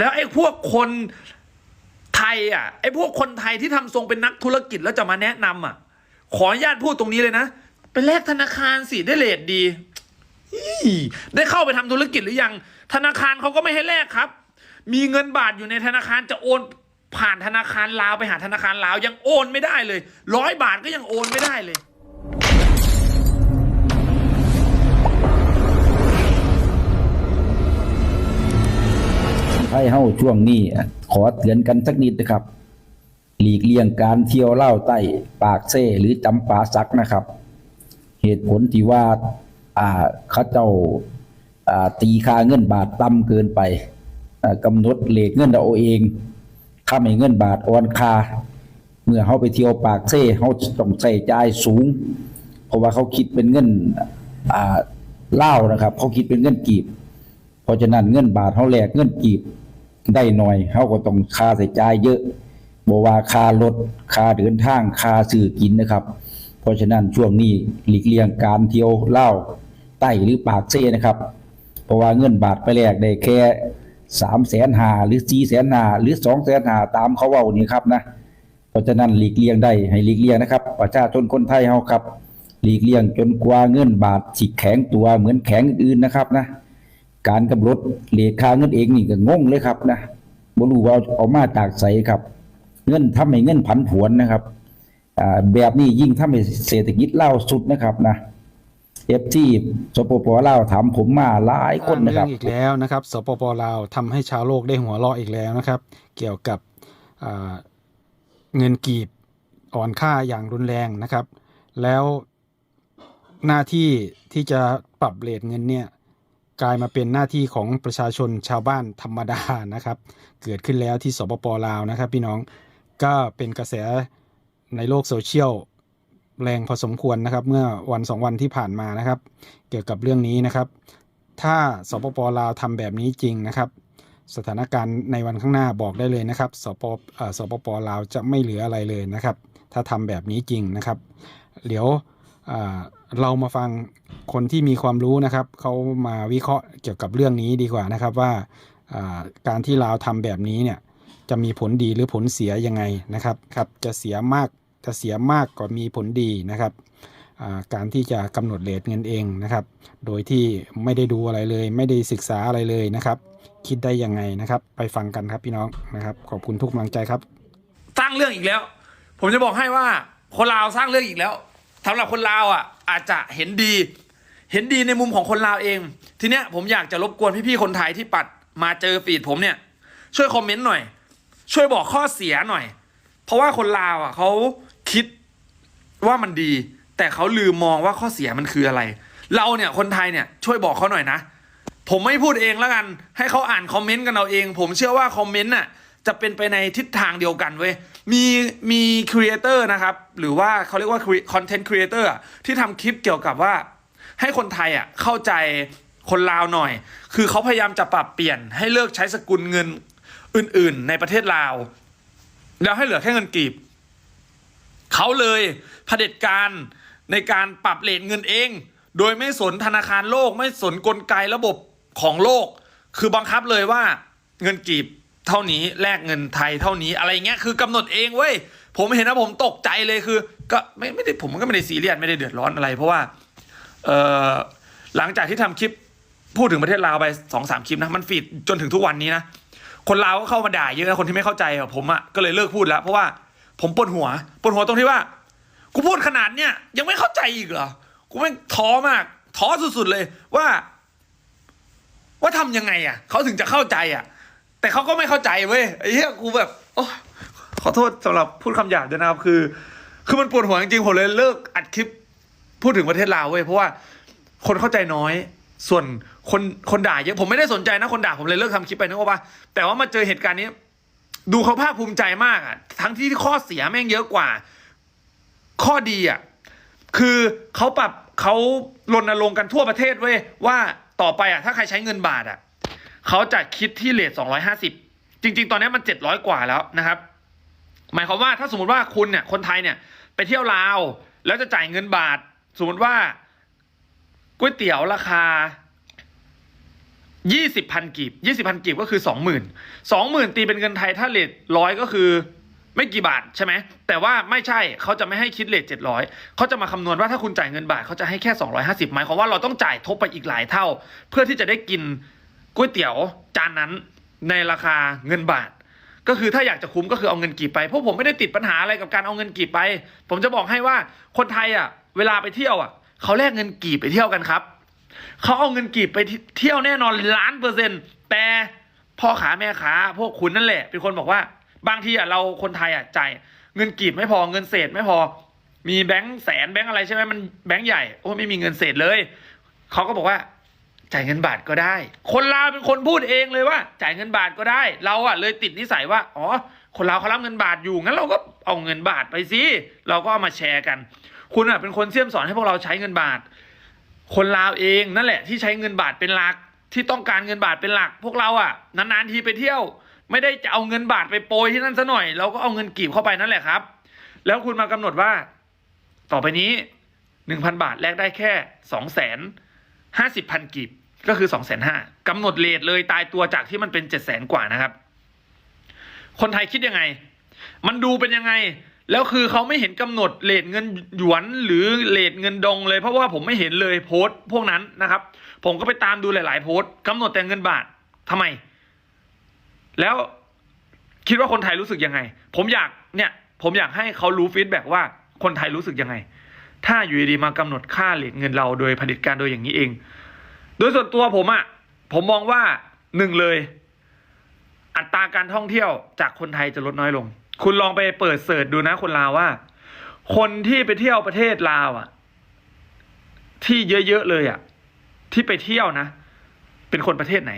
แล้วไอ้พวกคนไทยอะไอ้พวกคนไทยที่ทำทรงเป็นนักธุรกิจแล้วจะมาแนะนำอะ ขออนุญาตพูดตรงนี้เลยนะไปแลกธนาคารสิได้เลทดีได้เข้าไปทำธุรกิจหรือยัง ธนาคารเขาก็ไม่ให้แลกครับ มีเงินบาทอยู่ในธนาคารจะโอนผ่านธนาคารลาวไปหาธนาคารลาวยังโอนไม่ได้เลยร้อยบาทก็ยังโอนไม่ได้เลย ไทยเฮาช่วงนี้ขอเตือนกันสักนิดนะครับ หลีกเลี่ยงการเที่ยวเล่าใต้ปากเซ่หรือจำปาสักนะครับ เหตุผลที่ว่าอ่าเขาเจ้าอ่าตีค่าเงินบาทต่ำเกินไปกำหนดเลทเงินเอาเองค่าไม่เงินบาทอ่อนค่าเมื่อเขาไปเที่ยวปากเซ่เขาต้องใส่จ่ายสูง เพราะว่าเขาคิดเป็นเงินอ่าเล่านะครับ เขาคิดเป็นเงินกีบ เพราะฉะนั้นเงินบาทเขาแลกเงินกีบ ได้หน่อยเขาก็ต้องค่าใส่จ่ายเยอะบว่าค่ารถค่าเดินทางค่าซื้อกินนะครับ เพราะฉะนั้นช่วงนี้หลีกเลี่ยงการเที่ยวเล่าใต้หรือปากเซ่นะครับ เพราะว่าเงินบาทไปแลกได้แค่สามแสนหาหรือสี่แสนหาหรือสองแสนหาตามเขาเว่านี่ครับนะเพราะฉะนั้นหลีกเลี่ยงได้ให้หลีกเลี่ยงนะครับ ประชาชนคนไทยเฮาครับ หลีกเลี่ยงจนกว่าเงินบาทสิแข็งตัวเหมือนแข็งอื่นๆนะครับนะ การกำหนดเหลขค่าเงินเองนี่ก็งงเลยครับนะบรู้ว่าเอามาจากไสครับ เงินทำให้เงินผันผวนนะครับแบบนี้ยิ่งทำให้เศรษฐกิจเล่าสุดนะครับนะเอฟที่สปปลาวถามผมมาหลายคนนะครับเรื่องอีกแล้วนะครับสปปลาวทำให้ชาวโลกได้หัวเราะอีกแล้วนะครับ เกี่ยวกับเงินกีบอ่อนค่าอย่างรุนแรงนะครับ แล้วหน้าที่ที่จะปรับเรทเงินเนี่ย กลายมาเป็นหน้าที่ของประชาชนชาวบ้านธรรมดานะครับ เกิดขึ้นแล้วที่สปปลาวนะครับ พี่น้องก็เป็นกระแสในโลกโซเชียลแรงพอสมควรนะครับ เมื่อวันสองวันที่ผ่านมานะครับ เกี่ยวกับเรื่องนี้นะครับ ถ้าสปปลาวทำแบบนี้จริงนะครับ สถานการณ์ในวันข้างหน้าบอกได้เลยนะครับสปสปปลาวจะไม่เหลืออะไรเลยนะครับ ถ้าทำแบบนี้จริงนะครับ เดี๋ยว เรามาฟังคนที่มีความรู้นะครับเขามาวิเคราะห์เกี่ยวกับเรื่องนี้ดีกว่านะครับว่าการที่ลาวทำแบบนี้เนี่ยจะมีผลดีหรือผลเสียยังไงนะครับครับจะเสียมากจะเสียมากกว่ามีผลดีนะครับการที่จะกำหนดเลทเงินเองนะครับ โดยที่ไม่ได้ดูอะไรเลย ไม่ได้ศึกษาอะไรเลยนะครับ คิดได้ยังไงนะครับ ไปฟังกันครับพี่น้องนะครับ ขอบคุณทุกกำลังใจครับสร้างเรื่องอีกแล้ว ผมจะบอกให้ว่าคนลาวสร้างเรื่องอีกแล้วสำหรับคนลาวอะ อาจจะเห็นดี เห็นดีในมุมของคนลาวเอง ทีเนี้ยผมอยากจะรบกวนพี่ๆคนไทยที่ปัดมาเจอฟีดผมเนี่ย ช่วยคอมเมนต์หน่อย ช่วยบอกข้อเสียหน่อย เพราะว่าคนลาวอะเขาคิดว่ามันดี แต่เขาลืมมองว่าข้อเสียมันคืออะไร เราเนี่ยคนไทยเนี่ยช่วยบอกเขาหน่อยนะ ผมไม่พูดเองแล้วกัน ให้เขาอ่านคอมเมนต์กันเอาเอง ผมเชื่อว่าคอมเมนต์น่ะจะเป็นไปในทิศทางเดียวกันเว้ย มีมีครีเอเตอร์นะครับ หรือว่าเขาเรียกว่าคอนเทนต์ครีเอเตอร์ที่ทำคลิปเกี่ยวกับว่า ให้คนไทยอะเข้าใจคนลาวหน่อย คือเขาพยายามจะปรับเปลี่ยนให้เลิกใช้สกุลเงินอื่น ๆ ในประเทศลาว แล้วให้เหลือแค่เงินกีบเขาเลยเผด็จการในการปรับเลทเงินเอง โดยไม่สนธนาคารโลก ไม่สนกลไกระบบของโลก คือบังคับเลยว่าเงินกีบ เท่านี้แลกเงินไทยเท่านี้อะไรเงี้ยคือกำหนดเองเว้ยผมเห็นนะผมตกใจเลยคือ ก็ไม่ไม่ได้ผมก็ไม่ได้ซีเรียสไม่ได้เดือดร้อนอะไร เพราะว่าเออหลังจากที่ทำคลิปพูดถึงประเทศลาวไปสองสามคลิปนะมันฟีดจนถึงทุกวันนี้นะคนลาวก็เข้ามาด่าเยอะนะคนที่ไม่เข้าใจอะผมอะก็เลยเลิกพูดแล้ว เพราะว่าผมปวดหัวปวดหัวตรงที่ว่ากูพูดขนาดเนี้ยยังไม่เข้าใจอีกเหรอกูไม่ท้อมากท้อสุดๆเลยว่า ว่าทำยังไงอะเขาถึงจะเข้าใจอะ แต่เขาก็ไม่เข้าใจเว้ยไอ้เหี้ยกูแบบโอ้ขอโทษสำหรับพูดคำหยาบด้วยนะครับคือ คือมันปวดหัวจริงๆผมเลยเลิกอัดคลิปพูดถึงประเทศลาวเว้ยเพราะว่าคนเข้าใจน้อย ส่วนคนคนด่าเยอะผมไม่ได้สนใจนะคนด่าผมเลยเลิกทำคลิปไปนึกว่าปะแต่ว่ามาเจอเหตุการณ์นี้ ดูเขาภาคภูมิใจมากอะทั้งที่ข้อเสียแม่งเยอะกว่า ข้อดีอะคือเขาปรับเขารณรงค์กันทั่วประเทศเว้ยว่าต่อไปอะถ้าใครใช้เงินบาทอะ เขาจะคิดที่เลทสองร้อยห้าสิบจริง ๆ ตอนนี้มันเจ็ดร้อยกว่าแล้วนะครับ หมายความว่าถ้าสมมติว่าคุณเนี่ยคนไทยเนี่ยไปเที่ยวลาว แล้วจะจ่ายเงินบาท สมมติว่าก๋วยเตี๋ยวราคายี่สิบพันกีบยี่สิบพันกีบก็คือสองหมื่นสองหมื่นตีเป็นเงินไทยถ้าเลทร้อยก็คือไม่กี่บาทใช่ไหมแต่ว่าไม่ใช่เขาจะไม่ให้คิดเลทเจ็ดร้อยเขาจะมาคำนวณว่าถ้าคุณจ่ายเงินบาทเขาจะให้แค่สองร้อยห้าสิบหมายความว่าเราต้องจ่ายทบไปอีกหลายเท่า เพื่อที่จะได้กิน ก๋วยเตี๋ยวจานนั้นในราคาเงินบาท ก็คือถ้าอยากจะคุ้มก็คือเอาเงินกีบไปเพราะผมไม่ได้ติดปัญหาอะไรกับการเอาเงินกีบไป ผมจะบอกให้ว่าคนไทยอะ เวลาไปเที่ยวอะเขาแลกเงินกีบไปเที่ยวกันครับเขาเอาเงินกีบไปเที่ยวแน่นอนล้านเปอร์เซ็นต์แต่พ่อขาแม่ขาพวกคุณนั่นแหละ เป็นคนบอกว่า บางทีอะเราคนไทยอะจ่ายเงินกีบไม่พอเงินเศษไม่พอ มีแบงค์แสนแบงค์อะไรใช่ไหมมันแบงค์ใหญ่โอ้ไม่มีเงินเศษเลยเขาก็บอกว่า จ่ายเงินบาทก็ได้ คนลาวเป็นคนพูดเองเลยว่า จ่ายเงินบาทก็ได้ เราอะเลยติดนิสัยว่าอ๋อคนลาวเขารับเงินบาทอยู่งั้นเราก็เอาเงินบาทไปสิเราก็เอามาแชร์กัน คุณอะเป็นคนเสี่ยมสอนให้พวกเราใช้เงินบาท คนลาวเองนั่นแหละที่ใช้เงินบาทเป็นหลักที่ต้องการเงินบาทเป็นหลัก พวกเราอะนานๆทีไปเที่ยว ไม่ได้จะเอาเงินบาทไปโปรยที่นั่นซะหน่อย เราก็เอาเงินกีบเข้าไปนั่นแหละครับ แล้วคุณมากำหนดว่า ต่อไปนี้หนึ่งพันบาทแลกได้แค่สองแสนห้าสิบพันกีบ ก็คือสองแสนห้ากำหนดเลทเลยตายตัวจากที่มันเป็นเจ็ดแสนกว่านะครับ คนไทยคิดยังไง มันดูเป็นยังไง แล้วคือเขาไม่เห็นกำหนดเลทเงินหยวนหรือเลทเงินดองเลยเพราะว่าผมไม่เห็นเลยโพสต์พวกนั้นนะครับ ผมก็ไปตามดูหลาย ๆ โพสต์กำหนดแต่เงินบาททำไม แล้วคิดว่าคนไทยรู้สึกยังไง ผมอยากเนี่ยผมอยากให้เขารู้ฟีดแบ็กว่าคนไทยรู้สึกยังไง ถ้าอยู่ดีมากำหนดค่าเลทเงินเราโดยผลิตการโดยอย่างนี้เอง โดยส่วนตัวผมอะ่ะผมมองว่าหนึ่งเลย อัตราการท่องเที่ยวจากคนไทยจะลดน้อยลง คุณลองไปเปิดเสิร์ชดูนะคนลาวว่า คนที่ไปเที่ยวประเทศลาวอะ่ะ ที่เยอะๆเลยอะ่ะ ที่ไปเที่ยวนะ เป็นคนประเทศไหน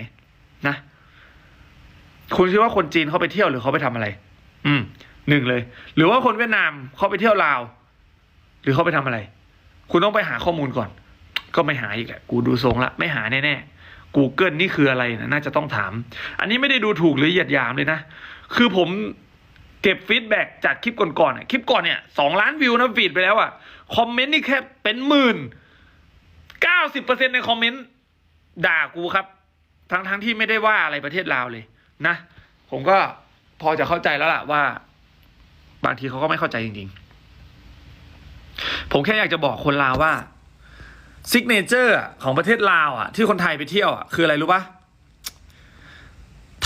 นะคุณคิดว่าคนจีนเขาไปเที่ยวหรือเขาไปทำอะไร อืมหนึ่งเลย หรือว่าคนเวียดนามเขาไปเที่ยวลาว หรือเขาไปทำอะไร คุณต้องไปหาข้อมูลก่อน ก็ไม่หายอีกแหละกูดูทรงละไม่หาแน่ๆ Google นี่คืออะไรนะน่าจะต้องถาม อันนี้ไม่ได้ดูถูกหรือเหยียดหยามเลยนะ คือผมเก็บฟีดแบ็กจากคลิปก่อนๆคลิปก่อนเนี่ยสองล้านวิวนะฟีดไปแล้วอะคอมเมนต์นี่แค่เป็นหมื่นเก้าสิบเปอร์เซ็นในคอมเมนต์ด่ากูครับ ทั้งๆที่ไม่ได้ว่าอะไรประเทศลาวเลยนะ ผมก็พอจะเข้าใจแล้วล่ะว่า บางทีเขาก็ไม่เข้าใจจริงๆ ผมแค่อยากจะบอกคนลาวว่า ซิกเนเจอร์ของประเทศลาวอะ ที่คนไทยไปเที่ยวอะ คืออะไรรู้ปะ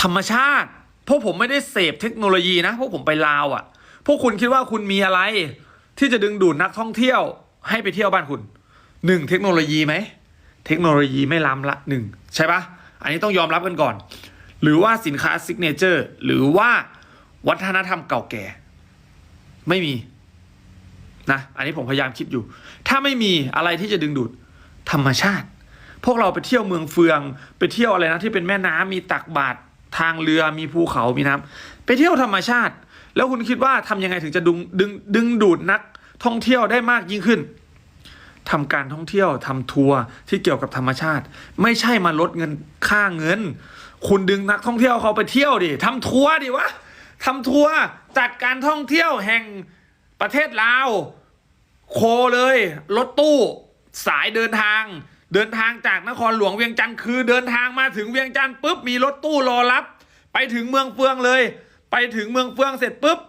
ธรรมชาติพวกผมไม่ได้เสพเทคโนโลยีนะ พวกผมไปลาวอะ พวกคุณคิดว่าคุณมีอะไร ที่จะดึงดูดนักท่องเที่ยว ให้ไปเที่ยวบ้านคุณหนึ่งเทคโนโลยีไหมเทคโนโลยีไม่ล้ำละหนึ่งใช่ปะอันนี้ต้องยอมรับกันก่อน หรือว่าสินค้าซิกเนเจอร์หรือว่าวัฒนธรรมเก่าแก่ ไม่มีนะอันนี้ผมพยายามคิดอยู่ ถ้าไม่มีอะไรที่จะดึงดูด ธรรมชาติ พวกเราไปเที่ยวเมืองเฟือง ไปเที่ยวอะไรนะที่เป็นแม่น้ำมีตักบาตรทางเรือมีภูเขามีน้ำไปเที่ยวธรรมชาติ แล้วคุณคิดว่าทำยังไงถึงจะดึงดึงดึงดูดนักท่องเที่ยวได้มากยิ่งขึ้นทำการท่องเที่ยวทำทัวร์ที่เกี่ยวกับธรรมชาติ ไม่ใช่มาลดเงินค่าเงิน คุณดึงนักท่องเที่ยวเขาไปเที่ยวดิทำทัวร์ดิวะทำทัวร์จัดการท่องเที่ยวแห่งประเทศลาวโคเลยรถตู้ สายเดินทาง เดินทางจากนครหลวงเวียงจันทร์คือเดินทางมาถึงเวียงจันทร์ปุ๊บมีรถตู้รอรับ ไปถึงเมืองเฟืองเลย ไปถึงเมืองเฟืองเสร็จปุ๊บ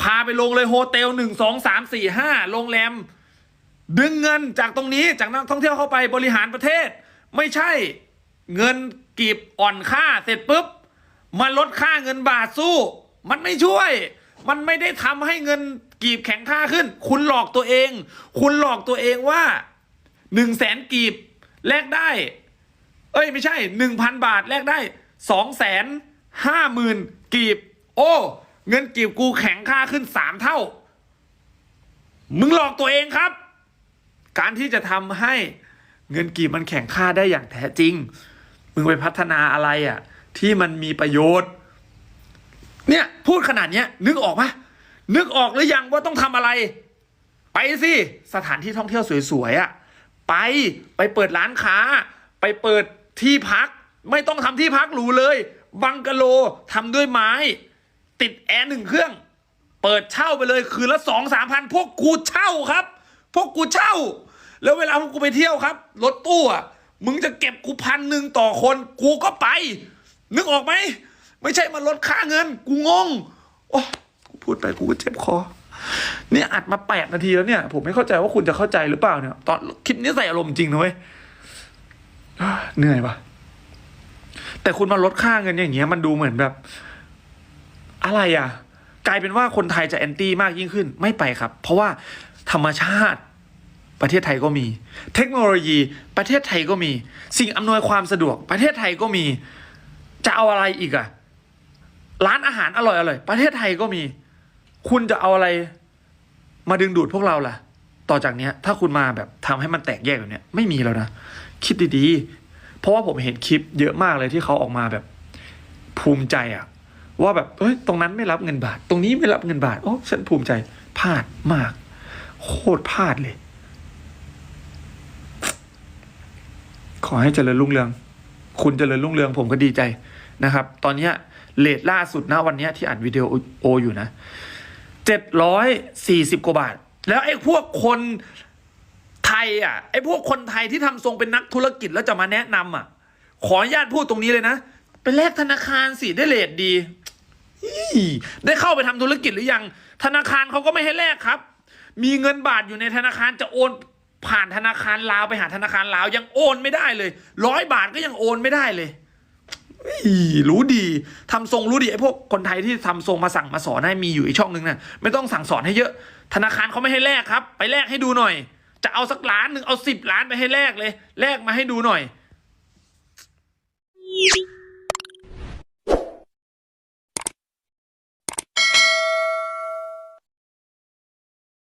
พาไปลงเลยโฮเทลหนึ่งสองสามสี่ห้าโรงแรม ดึงเงินจากตรงนี้จากนักท่องเที่ยวเข้าไปบริหารประเทศ ไม่ใช่เงินกีบอ่อนค่าเสร็จปุ๊บมาลดค่าเงินบาทสู้ มันไม่ช่วย มันไม่ได้ทำให้เงิน กีบแข็งค่าขึ้น คุณหลอกตัวเอง คุณหลอกตัวเองว่าหนึ่งแสนกีบแลกได้ เอ้ยไม่ใช่หนึ่งพันบาทแลกได้สองแสนห้าหมื่นกีบ โอ้ เงินกีบกูแข็งค่าขึ้นสามเท่า มึงหลอกตัวเองครับ การที่จะทำให้เงินกีบมันแข่งค่าได้อย่างแท้จริง มึงไปพัฒนาอะไรอะ ที่มันมีประโยชน์ เนี่ย พูดขนาดเนี้ยนึกออกปะ นึกออกหรือยังว่าต้องทำอะไร ไปสิสถานที่ท่องเที่ยวสวยๆอะไปไปเปิดร้านค้า ไปเปิดที่พัก ไม่ต้องทำที่พักหรูเลย บังกะโลทำด้วยไม้ ติดแอร์หนึ่งเครื่อง เปิดเช่าไปเลยคืนละสองสามพันพวกกูเช่าครับ พวกกูเช่า แล้วเวลาพวกกูไปเที่ยวครับรถตู้อะมึงจะเก็บกูพันหนึ่งต่อคนกูก็ไป นึกออกไหม ไม่ใช่มาลดค่าเงิน กูงงโอ้ พูดไปกูก็เจ็บคอเนี่ยอัดมาแปดนาทีแล้วเนี่ย ผมไม่เข้าใจว่าคุณจะเข้าใจหรือเปล่าเนี่ย ตอนคลิปนี้ใส่อารมณ์จริงนะเว้ยเหนื่อยปะแต่คุณมาลดค่าเงินอย่างเงี้ยมันดูเหมือนแบบ อะไรอะ กลายเป็นว่าคนไทยจะแอนตี้มากยิ่งขึ้นไม่ไปครับ เพราะว่าธรรมชาติประเทศไทยก็มี เทคโนโลยีประเทศไทยก็มี สิ่งอำนวยความสะดวก ประเทศไทยก็มี จะเอาอะไรอีกอะร้านอาหารอร่อยอร่อยประเทศไทยก็มี คุณจะเอาอะไรมาดึงดูดพวกเราล่ะ ต่อจากเนี้ย ถ้าคุณมาแบบทำให้มันแตกแยกแบบเนี้ยไม่มีแล้วนะ คิดดีๆ เพราะว่าผมเห็นคลิปเยอะมากเลยที่เขาออกมาแบบภูมิใจอะว่าแบบเอ้ยตรงนั้นไม่รับเงินบาท ตรงนี้ไม่รับเงินบาทโอ้ฉันภูมิใจพลาดมาก โคตรพลาดเลย ขอให้เจริญรุ่งเรือง คุณเจริญรุ่งเรืองผมก็ดีใจนะครับ ตอนเนี้ยเลทล่าสุดนะวันเนี้ยที่อัดวิดีโออยู่นะ เจ็ดร้อยสี่สิบกว่าบาท แล้วไอ้พวกคนไทยอะไอ้พวกคนไทยที่ทำทรงเป็นนักธุรกิจแล้วจะมาแนะนำอะ ขออนุญาตพูดตรงนี้เลยนะ ไปแลกธนาคารสิได้เลทดี ได้เข้าไปทำธุรกิจหรือยัง ธนาคารเขาก็ไม่ให้แลกครับ มีเงินบาทอยู่ในธนาคารจะโอนผ่านธนาคารลาวไปหาธนาคารลาวยังโอนไม่ได้เลยร้อยบาทก็ยังโอนไม่ได้เลย รู้ดีทำทรงรู้ดีไอ้พวกคนไทยที่ทำทรงมาสั่งมาสอนให้มีอยู่อีกช่องนึงนะไม่ต้องสั่งสอนให้เยอะ ธนาคารเขาไม่ให้แลกครับ ไปแลกให้ดูหน่อย จะเอาสักล้านหนึ่งเอาสิบล้านไปให้แลกเลยแลกมาให้ดูหน่อย